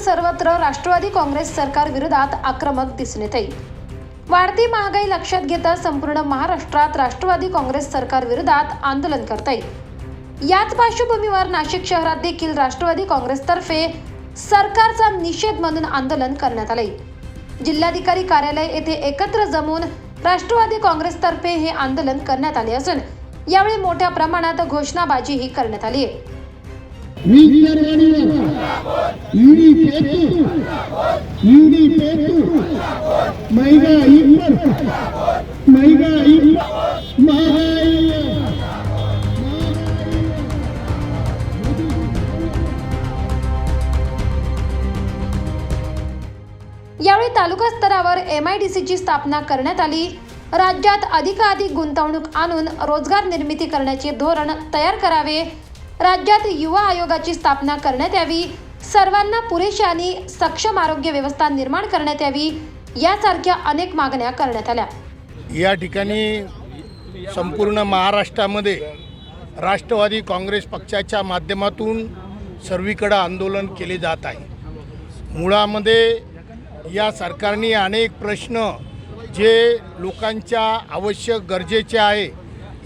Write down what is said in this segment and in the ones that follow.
सर्वत्र राष्ट्रवादी काँग्रेस सरकार विरोधात आक्रमक दिसून येते वाढती महागाई लक्षात घेता संपूर्ण महाराष्ट्रात राष्ट्रवादी काँग्रेस सरकार विरोधात आंदोलन आहे याच पार्श्वभूमीवर नाशिक शहरात देखील राष्ट्रवादी काँग्रेसतर्फे सरकारचा निषेध म्हणून आंदोलन करण्यात आले जिल्हाधिकारी कार्यालय येथे एकत्र जमून राष्ट्रवादी काँग्रेसतर्फे हे आंदोलन करण्यात आले असून यावेळी मोठ्या प्रमाणात घोषणाबाजीही करण्यात आली आहे वीज ईडी पेटू ईडी पेटू मैगा महागाईवर महागाई यावेळी तालुका स्तरावर एम आय डी सीची स्थापना करण्यात आली. राज्यात अधिकाधिक गुंतवणूक आणून रोजगार निर्मिती करण्याचे धोरण तयार करावे. राज्यात युवा आयोगाची स्थापना करण्यात यावी सर्वांना पुरेशी आणि सक्षम आरोग्य व्यवस्था निर्माण करण्यात यावी यासारख्या अनेक मागण्या करण्यात आल्या. या ठिकाणी संपूर्ण महाराष्ट्रामध्ये राष्ट्रवादी काँग्रेस पक्षाच्या माध्यमातून सर्वीकडं आंदोलन केले जात आहे. मुळामध्ये या सरकारने अनेक प्रश्न जे लोकांच्या आवश्यक गरजेचे आहे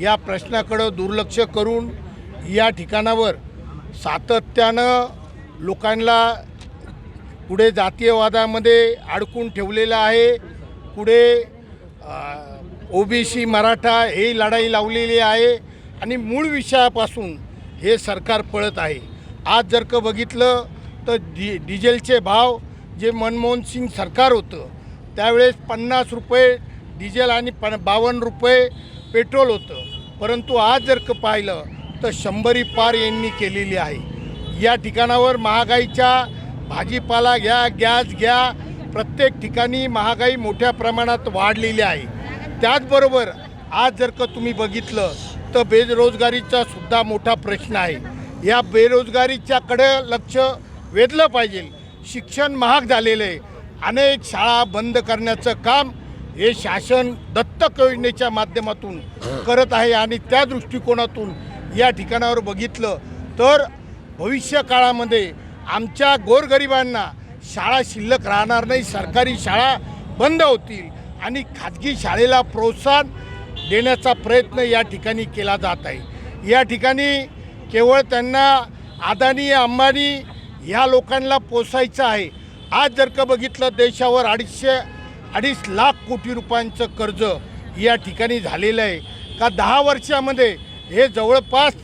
या प्रश्नाकडं दुर्लक्ष करून या ठिकाणावर सातत्यानं लोकांना पुढे जातीयवादामध्ये अडकून ठेवलेलं आहे. पुढे ओबीसी मराठा ही लढाई लावलेली आहे आणि मूळ विषयापासून हे सरकार पळत आहे. आज जर का बघितलं तर डि डिझेलचे भाव जे मनमोहन सिंग सरकार होतं त्यावेळेस पन्नास रुपये डिझेल आणि प बावन्न रुपये पेट्रोल होतं. परंतु आज जर का पाहिलं तर शंभरी पार यांनी केलेली आहे. या ठिकाणावर महागाईच्या भाजीपाला घ्या गॅस घ्या प्रत्येक ठिकाणी महागाई मोठ्या प्रमाणात वाढलेली आहे. त्याचबरोबर आज जर का तुम्ही बघितलं तर बेरोजगारीचा सुद्धा मोठा प्रश्न आहे. या बेरोजगारीच्याकडे लक्ष वेधलं पाहिजे. शिक्षण महाग झालेलं आहे. अनेक शाळा बंद करण्याचं काम हे शासन दत्तक योजनेच्या माध्यमातून करत आहे आणि त्या दृष्टिकोनातून या ठिकाणावर बघितलं तर भविष्य काळामध्ये आमच्या गोरगरिबांना शाळा शिल्लक राहणार नाही सरकारी शाळा बंद होतील आणि खाजगी शाळेला प्रोत्साहन देण्याचा प्रयत्न या ठिकाणी केला जात आहे. या ठिकाणी केवळ त्यांना अदानी अंबानी ह्या लोकांना पोसायचं आहे. आज जर का बघितलं देशावर अडीचशे अडीच लाख कोटी रुपयांचं कर्ज या ठिकाणी झालेलं आहे. का दहा वर्षामध्ये हे जवळपास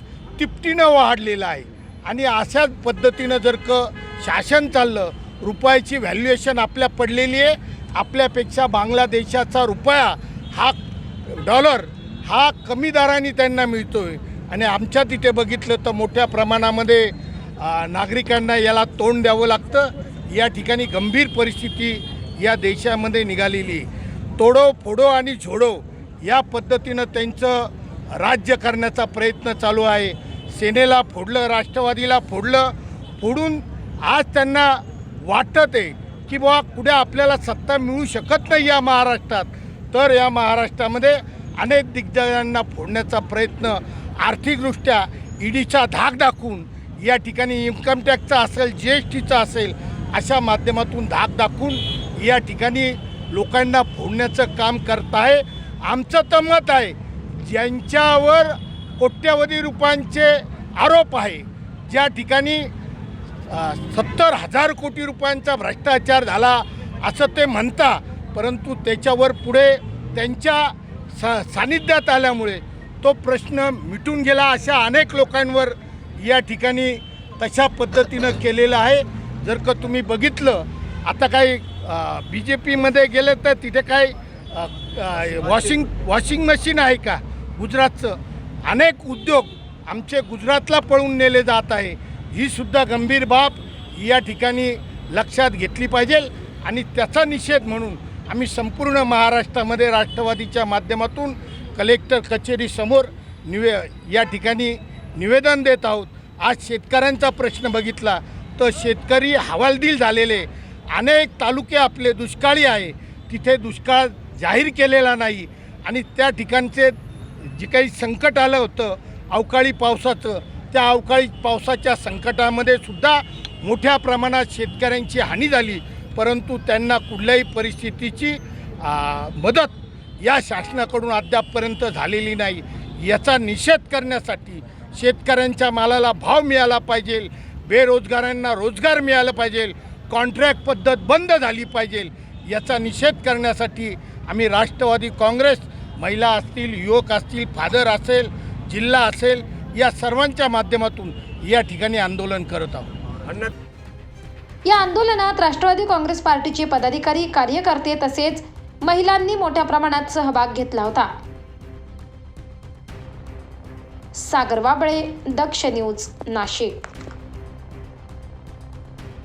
तिपटीनं वाढलेलं आहे. आणि अशाच पद्धतीनं जर का शासन चाललं रुपयाची व्हॅल्युएशन आपल्या पडलेली आहे. आपल्यापेक्षा बांगलादेशाचा रुपया हा डॉलर हा कमी दराने त्यांना मिळतो आहे आणि आमच्या तिथे बघितलं तर मोठ्या प्रमाणामध्ये नागरिकांना याला तोंड द्यावं लागतं. या ठिकाणी गंभीर परिस्थिती या देशामध्ये निघालेली आहे. तोडो फोडो आणि झोडो या पद्धतीनं त्यांचं राज्य करण्याचा प्रयत्न चालू आहे. सेनेला फोडलं राष्ट्रवादीला फोडलं. फोडून आज त्यांना वाटत आहे की बुवा कुठे आपल्याला सत्ता मिळू शकत नाही या महाराष्ट्रात. तर या महाराष्ट्रामध्ये अनेक दिग्गजांना फोडण्याचा प्रयत्न आर्थिकदृष्ट्या ईडीचा धाक दाखवून या ठिकाणी इन्कम टॅक्सचा असेल जी एस टीचा असेल अशा माध्यमातून धाक दाखवून या ठिकाणी लोकांना फोडण्याचं काम करत आहे आमचं तर मत आहे ज्यांच्यावर कोट्यवधी रुपयांचे आरोप आहे ज्या ठिकाणी सत्तर हजार कोटी रुपयांचा भ्रष्टाचार झाला असं ते म्हणता परंतु त्याच्यावर पुढे त्यांच्या सा सानिध्यात आल्यामुळे तो प्रश्न मिटून गेला अशा अनेक लोकांवर या ठिकाणी तशा पद्धतीनं केलेलं आहे. जर का तुम्ही बघितलं आता काही बी जे पीमध्ये गेलं तर तिथे काही वॉशिंग वॉशिंग मशीन आहे का? गुजरातचं. अनेक उद्योग आमचे गुजरातला पळून नेले जात आहे. ही सुद्धा गंभीर बाब या ठिकाणी लक्षात घेतली पाहिजे आणि त्याचा निषेध म्हणून आम्ही संपूर्ण महाराष्ट्रामध्ये राष्ट्रवादीच्या माध्यमातून कलेक्टर कचेरीसमोर निवे या ठिकाणी निवेदन देत आहोत. आज शेतकऱ्यांचा प्रश्न बघितला तर शेतकरी हवालदिल झालेले. अनेक तालुके आपले दुष्काळी आहे. तिथे दुष्काळ जाहीर केलेला नाही आणि त्या ठिकाणचे जे काही संकट आलं होतं अवकाळी पावसाचं त्या अवकाळी पावसाच्या संकटामध्ये सुद्धा मोठ्या प्रमाणात शेतकऱ्यांची हानी झाली. परंतु त्यांना कुठल्याही परिस्थितीची मदत या शासनाकडून अद्यापपर्यंत झालेली नाही. याचा निषेध करण्यासाठी शेतकऱ्यांच्या मालाला भाव मिळाला पाहिजे बेरोजगारांना रोजगार मिळाला पाहिजे कॉन्ट्रॅक्ट पद्धत बंद झाली पाहिजे याचा निषेध करण्यासाठी आम्ही राष्ट्रवादी काँग्रेस महिला असतील युवक असतील फादर असेल जिल्हा असेल या सर्वांच्या माध्यमातून या ठिकाणी आंदोलन करत आहोत. या आंदोलनात राष्ट्रवादी काँग्रेस पार्टीचे पदाधिकारी कार्यकर्ते तसेच महिलांनी मोठ्या प्रमाणात सहभाग घेतला होता. सागर वाबळे दक्ष न्यूज नाशिक.